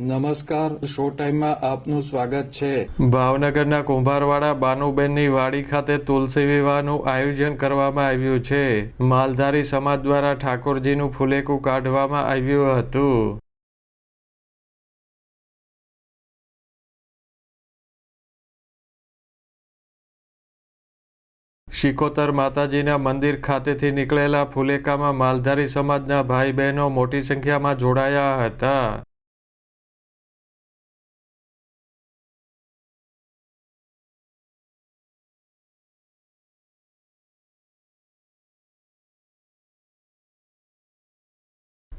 નમસ્કાર, શો ટાઈમમાં આપનું સ્વાગત છે. ભાવનગરના કુંભારવાડા બાનુબેનની વાડી ખાતે તુલસી વિવાહનું આયોજન કરવામાં આવ્યું છે. માલધારી સમાજ દ્વારા ઠાકોરજીનું ફુલેકું કાઢવામાં આવ્યું હતું. શિકોતર માતાજીના મંદિર ખાતેથી નીકળેલા ફુલેકામાં માલધારી સમાજના ભાઈ બહેનો મોટી સંખ્યામાં જોડાયા હતા.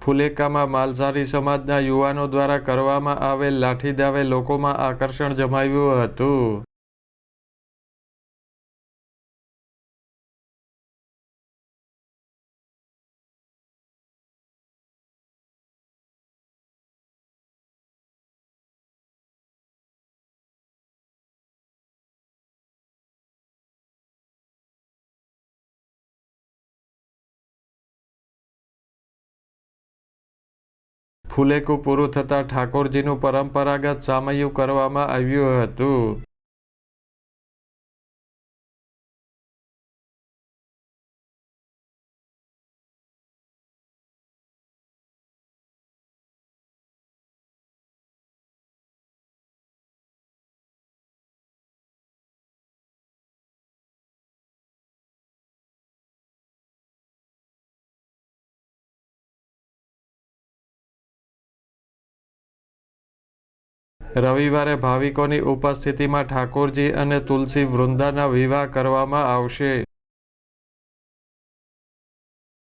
ફુલેકામાં માલધારી સમાજના યુવાનો દ્વારા કરવામાં આવેલ લાઠી દાવે લોકોમાં આકર્ષણ જમાવ્યું હતું. ફુલેકું પૂરું થતાં ઠાકોરજીનું પરંપરાગત સામૈયું કરવામાં આવ્યું હતું. રવિવારે ભાવિકોની ઉપસ્થિતિમાં ઠાકોરજી અને તુલસી વૃંદાના વિવાહ કરવામાં આવશે.